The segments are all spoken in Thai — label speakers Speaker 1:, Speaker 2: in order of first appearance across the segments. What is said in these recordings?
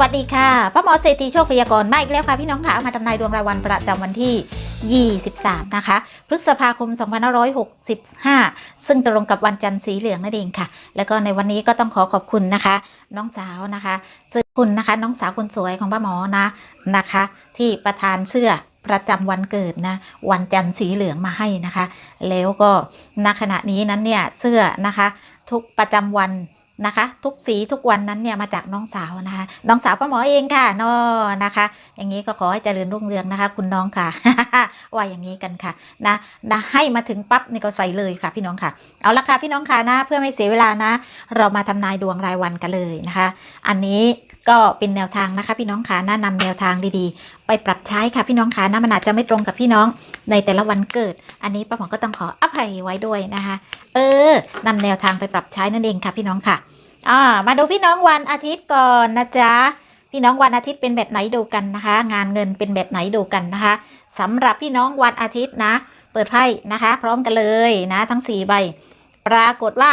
Speaker 1: วัสดีค่ะป้าหมอเศรษฐีโชคพยากรมาอีกแล้วค่ะ พี่น้องค่ะมาทำนายดวงรายวันประจำวันที่ 23 นะคะ พฤษภาคม 2565 ซึ่งตรงกับวันจันทร์สีเหลืองนั่นเองค่ะ แล้วก็ในวันนี้ก็ต้องขอขอบคุณนะคะ น้องสาวนะคะซึ่งคุณนะคะ น้องสาวคนสวยของป้าหมอนะนะคะ ที่ประทานเสื้อประจำวันเกิดนะวันจันทร์สีเหลืองมาให้นะคะ แล้วก็ณขณะนี้นั้นเนี่ยเสื้อนะคะ ทุกประจำวัน นะคะ ทุกสีทุกวันนั้นเนี่ยมาจากน้องสาวนะคะ น้องสาวป้าหมอเองค่ะนอนะคะ อย่างนี้ก็ขอให้เจริญรุ่งเรืองนะคะ คุณน้องค่ะ ว่าอย่างนี้กันค่ะนะนะให้มาถึงปั๊บนี่ก็ใส่เลยค่ะ พี่น้องค่ะ เอาละค่ะพี่น้องค่ะนะเพื่อไม่เสียเวลานะ เรามาทำนายดวงรายวันกันเลยนะคะ อันนี้ก็เป็นแนวทางนะคะพี่น้องค่ะนะนำแนวทางดีๆ ไปปรับใช้ค่ะพี่น้องค่ะนะมันอาจจะไม่ตรงกับพี่น้องในแต่ละวันเกิด อันนี้ป้าหมอก็ต้องขออภัยไว้ด้วยนะคะ เออนำแนวทางไปปรับใช้นั่นเองค่ะพี่น้องค่ะอ่ามาดูพี่น้องวันอาทิตย์ก่อนนะจ๊ะพี่น้องวันอาทิตย์เป็นแบบไหนดูกันนะคะ งานเงินเป็นแบบไหนดูกันนะคะสำหรับพี่น้องวันอาทิตย์นะ เปิดไพ่นะคะ พร้อมกันเลยนะ ทั้ง4ใบปรากฏว่า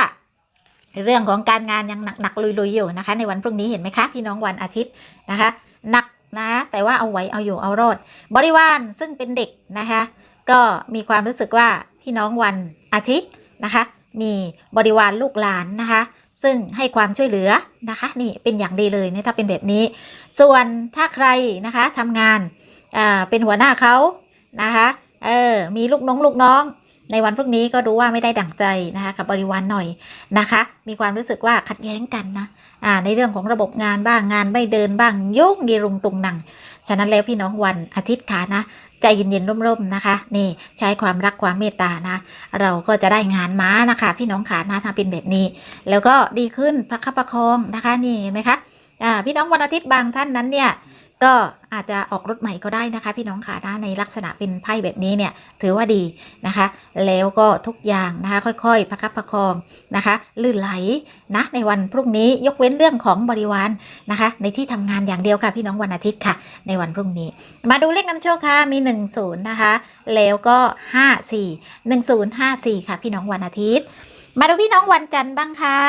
Speaker 1: เรื่องของการงานยังหนักๆลุยๆอยู่นะคะ ในวันพรุ่งนี้เห็นไหมคะ พี่น้องวันอาทิตย์นะคะหนักนะแต่ว่าเอาไว้เอาอยู่เอารอด บริวารซึ่งเป็นเด็กนะคะ ก็มีความรู้สึกว่าพี่น้องวันอาทิตย์นะคะ มีบริวารลูกหลานนะคะ ซึ่งให้ความช่วยเหลือนะคะ นี่เป็นอย่างดีเลยนี่ถ้าเป็นแบบนี้ ส่วนถ้าใครนะคะทำงานอ่าเป็นหัวหน้าเขานะคะเออมีลูกน้องลูกน้อง ในวันพรุ่งนี้ก็รู้ว่าไม่ได้ดั่งใจนะคะกับบริวารหน่อยนะคะ มีความรู้สึกว่าขัดแย้งกันนะอ่าในเรื่องของระบบงานบ้างงานไม่เดินบ้างโยกยีรุงตุงนังฉะนั้นแล้วพี่น้องวันอาทิตย์ขานะ ใจเย็นๆร่มๆนะคะ นี่ใช้ความรักความเมตตานะ เราก็จะได้งานม้านะคะ พี่น้องขานะถ้าเป็นแบบนี้ แล้วก็ดีขึ้นประคับประคองนะคะนี่เห็นไหมคะอ่าพี่น้องวันอาทิตย์บางท่านนั้นเนี่ย ก็อาจจะออกรถใหม่ก็ได้นะคะ พี่น้องขานะในลักษณะเป็นไพ่แบบนี้เนี่ยถือว่าดีนะคะ แล้วก็ทุกอย่างนะคะ ค่อยๆ ประคับประคองนะคะ ลื่นไหลนะในวันพรุ่งนี้ยกเว้นเรื่องของบริวารนะคะ ในที่ทำงานอย่างเดียวค่ะพี่น้องวันอาทิตย์ค่ะ ในวันพรุ่งนี้ มาดูเลขนำโชคค่ะมี 1 0 นะคะ แล้วก็ 5 4 1 0 5 4 ค่ะ พี่น้องวันอาทิตย์ มาดูพี่น้องวันจันทร์บ้างค่ะ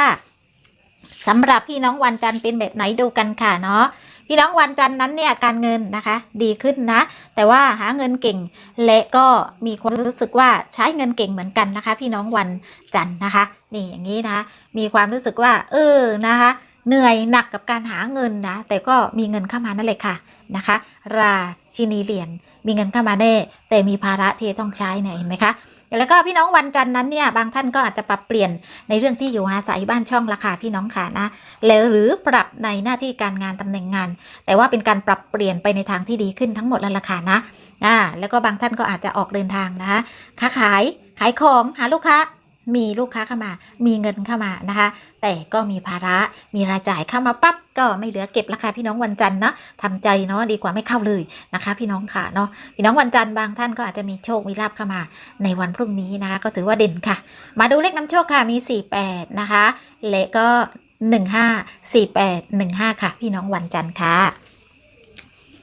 Speaker 1: สำหรับพี่น้องวันจันทร์เป็นแบบไหนดูกันค่ะเนาะ พี่น้องวันจันทร์นั้นเนี่ยการเงินนะคะดีขึ้นนะ แต่ว่าหาเงินเก่ง และก็มีความรู้สึกว่าใช้เงินเก่งเหมือนกันนะคะ พี่น้องวันจันทร์นะคะ นี่อย่างนี้นะมีความรู้สึกว่า เออนะคะ เหนื่อยหนักกับการหาเงินนะ แต่ก็มีเงินเข้ามานั่นแหละค่ะนะคะ ราชินีเหรียญมีเงินเข้ามาแน่แต่มีภาระที่ต้องใช้เนี่ยเห็นไหมคะแล้วก็พี่น้องวันจันทร์นั้นเนี่ยบางท่านก็อาจจะปรับเปลี่ยนในเรื่องที่อยู่อาศัยบ้านช่องราคาพี่น้องค่ะนะ แล้วหรือปรับในหน้าที่การงานตำแหน่งงาน แต่ว่าเป็นการปรับเปลี่ยนไปในทางที่ดีขึ้นทั้งหมดแล้วราคานะอ่าแล้วก็บางท่านก็อาจจะออกเดินทางนะคะค้าขายขายของหาลูกค้ามีลูกค้าเข้ามา มีเงินเข้ามานะคะ แต่ก็มีภาระ มีรายจ่ายเข้ามาปั๊บ ก็ไม่เหลือเก็บราคาพี่น้องวันจันทร์นะทำใจเนาะดีกว่าไม่เข้าเลยนะคะ พี่น้องค่ะเนาะ พี่น้องวันจันทร์บางท่านก็อาจจะมีโชค มีลาบเข้ามาในวันพรุ่งนี้นะคะ ก็ถือว่าเด่นค่ะ มาดูเลขน้ำโชคค่ะ มี 48 นะคะ และก็ 15 48 15 ค่ะ พี่น้องวันจันทร์ค่ะ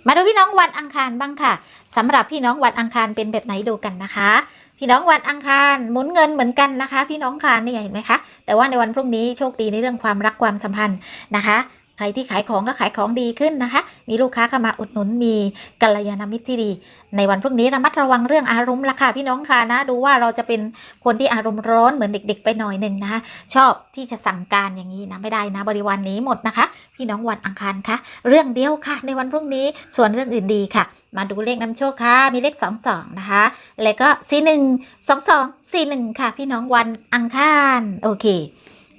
Speaker 1: มาดูพี่น้องวันอังคารบ้างค่ะสำหรับพี่น้องวันอังคารเป็นแบบไหนดูกันนะคะ พี่น้องวันอังคารหมุนเงินเหมือนกันนะคะ พี่น้องคารนี่เห็นไหมคะแต่ว่าในวันพรุ่งนี้โชคดีในเรื่องความรักความสัมพันธ์นะคะ ใครที่ขายของก็ขายของดีขึ้นนะคะ มีลูกค้าเข้ามาอุดหนุนมีกัลยาณมิตรที่ดี ในวันพรุ่งนี้ระมัดระวังเรื่องอารมณ์ละค่ะพี่น้องค่ะนะ ดูว่าเราจะเป็นคนที่อารมณ์ร้อนเหมือนเด็ก ๆ ไปหน่อยหนึ่งนะคะชอบที่จะสั่งการอย่างนี้นะไม่ได้นะ บริวารนนี้หมดนะคะ พี่น้องวันอังคารค่ะ เรื่องเดียวค่ะ ในวันพรุ่งนี้ส่วนเรื่องอื่นดีค่ะ มาดูเลขนำโชคค่ะ มีเลข 2 2 นะคะ แล้วก็4 1 2 2 4 1ค่ะ พี่น้องวันอังคารโอเค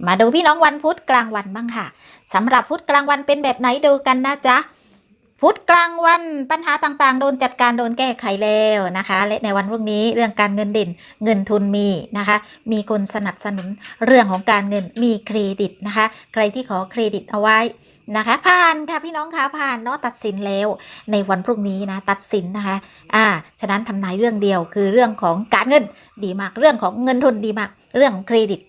Speaker 1: มาดูพี่น้องวันพุธกลางวันบ้างค่ะ สำหรับพุธกลางวันเป็นแบบไหนดูกันนะจ๊ะพุธกลางวันปัญหาต่างๆ โดนจัดการโดนแก้ไขแล้วนะคะ และในวันพรุ่งนี้เรื่องการเงินเด่นเงินทุนมีนะคะ มีคนสนับสนุนเรื่องของการเงินมีเครดิตนะคะ ใครที่ขอเครดิตเอาไว้นะคะผ่านค่ะพี่น้องคะผ่านเนาะตัดสินแล้ว ในวันพรุ่งนี้นะตัดสินนะคะอ่าฉะนั้นทำนายเรื่องเดียวคือเรื่องของการเงินดีมากเรื่องของเงินทุนดีมากเรื่องของเครดิต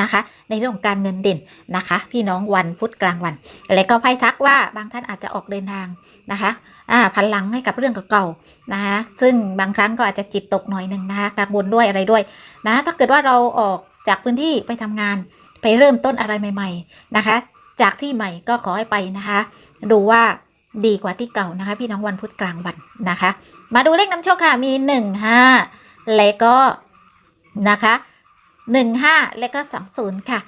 Speaker 1: นะคะ ในเรื่องของการเงินเด่นนะคะ พี่น้องวันพุธกลางวันแล้วก็ไพ่ทักว่าบางท่านอาจจะออกเดินทางนะคะพันลังให้กับเรื่องเก่าๆนะคะซึ่งบางครั้งก็อาจจะจิตตกหน่อยหนึ่งนะคะกังวลด้วยอะไรด้วยนะถ้าเกิดว่าเราออกจากพื้นที่ไปทำงานไปเริ่มต้นอะไรใหม่ ๆนะคะ จากที่ใหม่ก็ขอให้ไปนะคะ ดูว่าดีกว่าที่เก่านะคะ พี่น้องวันพุธกลางวันนะคะ มาดูเลขนำโชคค่ะมี 1 5 แล้วก็นะคะ 15 แล้วก็ 20 ค่ะ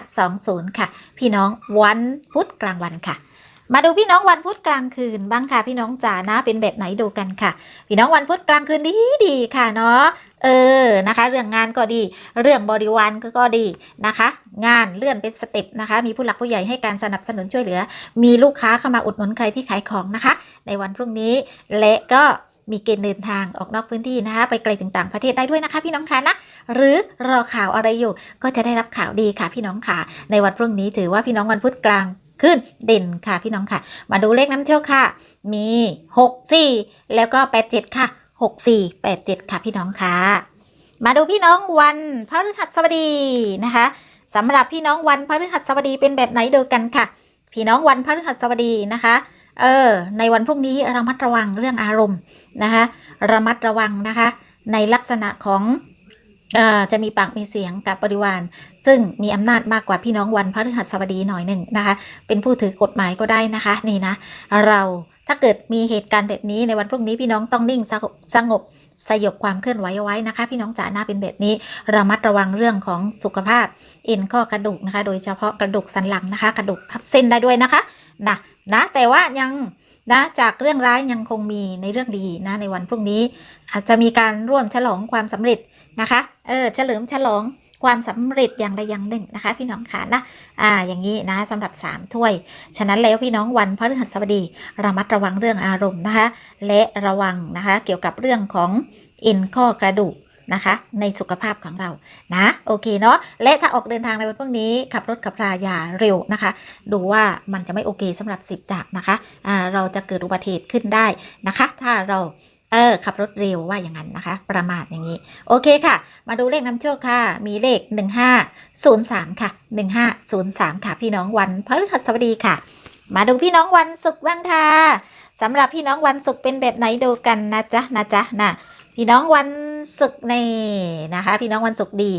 Speaker 1: 1520 ค่ะ พี่น้องวันพุธกลางวันค่ะ มาดูพี่น้องวันพุธกลางคืนบ้างค่ะพี่น้องจ๋านะเป็นแบบไหนดูกันค่ะ พี่น้องวันพุธกลางคืนดีดีค่ะเนาะเออนะคะ เรื่องงานก็ดี เรื่องบริวารก็ก็ดีนะคะ งานเลื่อนเป็นสเต็ปนะคะ มีผู้หลักผู้ใหญ่ให้การสนับสนุนช่วยเหลือ มีลูกค้าเข้ามาอุดหนุนใครที่ขายของนะคะ ในวันพรุ่งนี้และก็ มีเกณฑ์เดินทางออกนอกพื้นที่นะคะ ไปไกลถึงต่างประเทศได้ด้วยนะคะ พี่น้องคะนะหรือรอข่าวอะไรอยู่ ก็จะได้รับข่าวดีค่ะ พี่น้องค่ะในวันพรุ่งนี้ถือว่าพี่น้องวันพุธกลางขึ้นเด่นค่ะพี่น้องค่ะ มาดูเลขน้ำโชคค่ะ มี 6 4 แล้วก็ 8 7 ค่ะ 6 4 8 7 ค่ะพี่น้องค่ะ มาดูพี่น้องวันพฤหัสบดีนะคะสำหรับพี่น้องวันพฤหัสบดีเป็นแบบไหนดูกันค่ะ พี่น้องวันพฤหัสบดีนะคะ เออ ในวันพรุ่งนี้ระมัดระวังเรื่องอารมณ์ นะคะระมัดระวังนะคะในลักษณะของอจะมีปากมีเสียงกับบริวาร ซึ่งมีอำนาจมากกว่าพี่น้องวันพฤหัสบดีหน่อยหนึ่งนะคะ เป็นผู้ถือกฎหมายก็ได้นะคะนี่นะ เราถ้าเกิดมีเหตุการณ์แบบนี้ในวันพรุ่งนี้พี่น้องต้องนิ่งสงบสงบสยบความเคลื่อนไหวเอาไว้นะคะ พี่น้องจ๋าหน้าเป็นแบบนี้ระมัดระวังเรื่องของสุขภาพ เอ็นข้อกระดูกนะคะ โดยเฉพาะกระดูกสันหลังนะคะ กระดูกทับเส้นได้ด้วยนะคะนะนะแต่ว่ายัง นะจากเรื่องร้ายยังคงมีในเรื่องดีนะในวันพรุ่งนี้ อาจจะมีการร่วมฉลองความสำเร็จนะคะเออเฉลิมฉลองความสำเร็จอย่างใดอย่างหนึ่งนะคะ พี่น้องขานะอ่าอย่างนี้นะสำหรับ 3 ถ้วย ฉะนั้นแล้วพี่น้องวันพฤหัสบดีระมัดระวังเรื่องอารมณ์นะคะ และระวังนะคะเกี่ยวกับเรื่องของเอ็นข้อกระดูก นะคะ ในสุขภาพของเรานะโอเคเนาะและถ้าออกเดินทางในวันพรุ่งนี้ ขับรถขับราอย่าเร็วนะคะ ดูว่ามันจะไม่โอเคสำหรับสิบดาบนะคะเราจะเกิดอุบัติเหตุขึ้นได้นะคะ ถ้าเราเออขับรถเร็วว่าอย่างนั้นนะคะ ประมาทอย่างนี้ โอเคค่ะ มาดูเลขนำโชคค่ะ มีเลข 1503 ค่ะ 1503 ค่ะ พี่น้องวันพฤหัสบดีค่ะ มาดูพี่น้องวันศุกร์บ้างค่ะสำหรับพี่น้องวันศุกร์เป็นแบบไหนดูกันนะจ๊ะนะจ๊ะนะ พี่น้องวันศุกร์ในนะคะ พี่น้องวันศุกร์ดี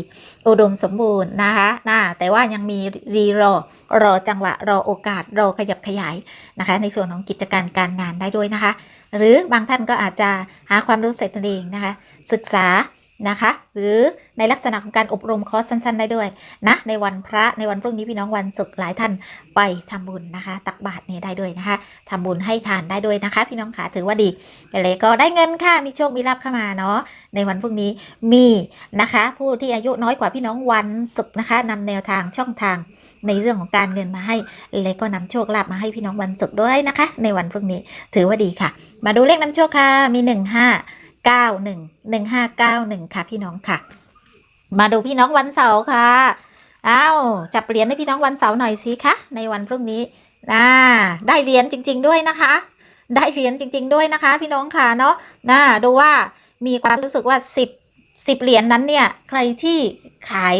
Speaker 1: อุดมสมบูรณ์นะคะน่าแต่ว่ายังมีรีรอรอจังหวะรอโอกาสรอขยับขยายนะคะ ในส่วนของกิจการการงานได้ด้วยนะคะ หรือบางท่านก็อาจจะหาความรู้เสร็จตัวเองนะคะ ศึกษา นะคะ หรือในลักษณะของการอบรมคอร์สสั้น ๆ ได้ด้วยนะ ในวันพระในวันพรุ่งนี้พี่น้องวันศุกร์หลายท่านไปทำบุญนะคะ ตักบาตรเนี่ยได้ด้วยนะคะทำบุญให้ทานได้ด้วยนะคะ พี่น้องขาถือว่าดีเลยก็ได้เงินค่ะมีโชคมีลาภเข้ามาเนาะในวันพรุ่งนี้มีนะคะ ผู้ที่อายุน้อยกว่าพี่น้องวันศุกร์นะคะนำแนวทางช่องทางในเรื่องของการเงินมาให้เลยก็นำโชคลาภมาให้พี่น้องวันศุกร์ด้วยนะคะ ในวันพรุ่งนี้ถือว่าดีค่ะ มาดูเลขน้ำโชคค่ะมี 1 5 9 1 1 5 9 1 ค่ะ พี่น้องค่ะ มาดูพี่น้องวันเสาร์ค่ะอ้าวจับเหรียญให้พี่น้องวันเสาร์หน่อยสิคะในวันพรุ่งนี้อ่าได้เหรียญจริง ๆ ด้วยนะคะ ได้เหรียญจริง ๆ ด้วยนะคะ พี่น้องค่ะเนาะน่าดูว่ามีความรู้สึกว่า 10 10เหรียญนั้นเนี่ยใครที่ขาย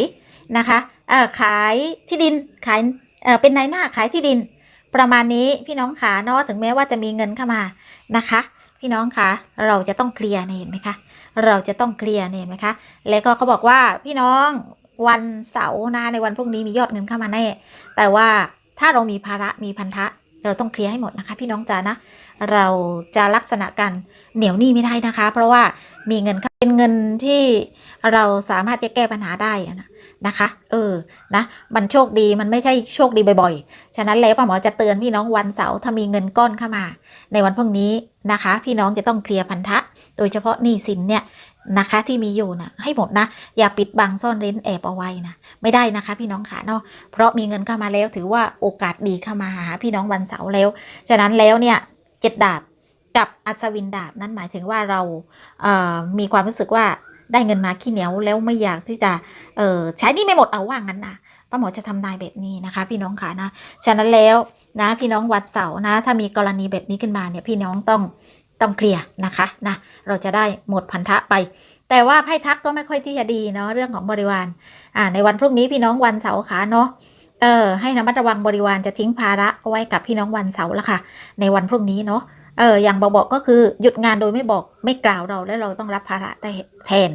Speaker 1: นะคะเอ่อขายที่ดินขายเอ่อเป็นนายหน้าขายที่ดิน ประมาณนี้พี่น้องขาเนาะถึงแม้ว่าจะมีเงินเข้ามานะคะ พี่น้องคะเราจะต้องเคลียร์เนี่ยเห็นไหมคะเราจะต้องเคลียร์เนี่ยเห็นไหมคะแล้วก็เขาบอกว่าพี่น้องวันเสาร์นะในวันพรุ่งนี้มียอดเงินเข้ามาแน่แต่ว่าถ้าเรามีภาระมีพันธะ เราต้องเคลียร์ให้หมดนะคะ พี่น้องจ๋านะ เราจะลักษณะกันเหนียวหนี้ไม่ได้นะคะ เพราะว่ามีเงินเป็นเงินที่เราสามารถจะแก้ปัญหาได้นะนะคะ เออ นะ มันโชคดี มันไม่ใช่โชคดีบ่อยๆ ฉะนั้นแล้วป้าหมอจะเตือนพี่น้องวันเสาร์ถ้ามีเงินก้อนเข้ามา ในวันพรุ่งนี้นะคะ พี่น้องจะต้องเคลียร์พันธะ โดยเฉพาะหนี้สินเนี่ยนะคะที่มีอยู่นะให้หมดนะ อย่าปิดบังซ่อนเร้นแอบเอาไว้นะไม่ได้นะคะ พี่น้องขาเนาะเพราะมีเงินเข้ามาแล้วถือว่าโอกาสดีเข้ามาหาพี่น้องวันเสาร์แล้ว ฉะนั้นแล้วเนี่ยเจ็ดดาบกับอัศวินดาบนั้นหมายถึงว่าเราเอ่อมีความรู้สึกว่าได้เงินมาขี้เหนียวแล้วไม่อยากที่จะเออใช้นี่ไม่หมดเอาว่างั้นนะป้าหมอจะทำนายแบบนี้นะคะ พี่น้องขานะฉะนั้นแล้ว นะพี่น้องวัดเสาร์นะ ถ้ามีกรณีแบบนี้ขึ้นมาเนี่ยพี่น้องต้องต้องเคลียร์นะคะนะเราจะได้หมดพันธะไป แต่ว่าไพ่ทักก็ไม่ค่อยที่จะดีเนาะเรื่องของบริวารอ่าในวันพรุ่งนี้พี่น้องวันเสาร์ขาเนาะเออให้ระมัดระวังบริวารจะทิ้งภาระเอาไว้กับพี่น้องวันเสาร์ละค่ะ ในวันพรุ่งนี้เนาะเอออย่างบอกๆก็คือหยุดงานโดยไม่บอกไม่กล่าวเราแล้วเราต้องรับภาระแต่แทน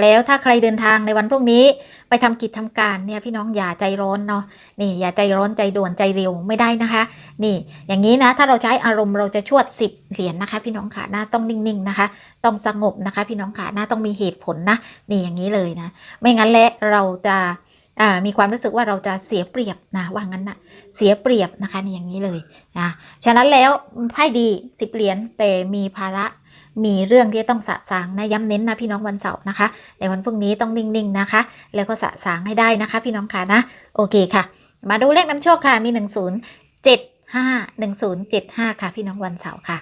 Speaker 1: แล้วถ้าใครเดินทางในวันพรุ่งนี้ ไปทำกิจทำการเนี่ยพี่น้องอย่าใจร้อนเนาะนี่อย่าใจร้อนใจด่วนใจเร็วไม่ได้นะคะ นี่อย่างนี้นะถ้าเราใช้อารมณ์เราจะชวด 10 เหรียญนะคะ พี่น้องค่ะหน้าต้องนิ่งๆนะคะ ต้องสงบนะคะ พี่น้องค่ะหน้าต้องมีเหตุผลนะนี่อย่างนี้เลยนะ ไม่งั้นและเราจะมีความรู้สึกว่าเราจะเสียเปรียบนะว่างั้นนะเสียเปรียบนะคะนี่อย่างนี้เลยนะฉะนั้นแล้วไพ่ดีสิบเหรียญแต่มีภาระ มีเรื่องที่ต้องสะสางนะย้ำเน้นนะพี่น้องวันเสาร์นะคะ ในวันพรุ่งนี้ต้องนิ่งๆนะคะ แล้วก็สะสางให้ได้นะคะ พี่น้องค่ะนะโอเคค่ะ มาดูเลขนำโชคค่ะมี 1 0 7 5 1 0 7 5 ค่ะ พี่น้องวันเสาร์ค่ะ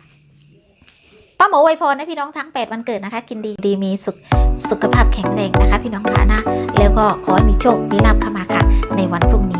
Speaker 1: ป้าหมอไวยพรให้พี่น้องทั้ง 8 วันเกิดนะคะ กินดีดีมีสุขสุขภาพแข็งแรงนะคะ พี่น้องค่ะนะแล้วก็ขอให้มีโชคมีลาภเข้ามาค่ะ ในวันพรุ่งนี้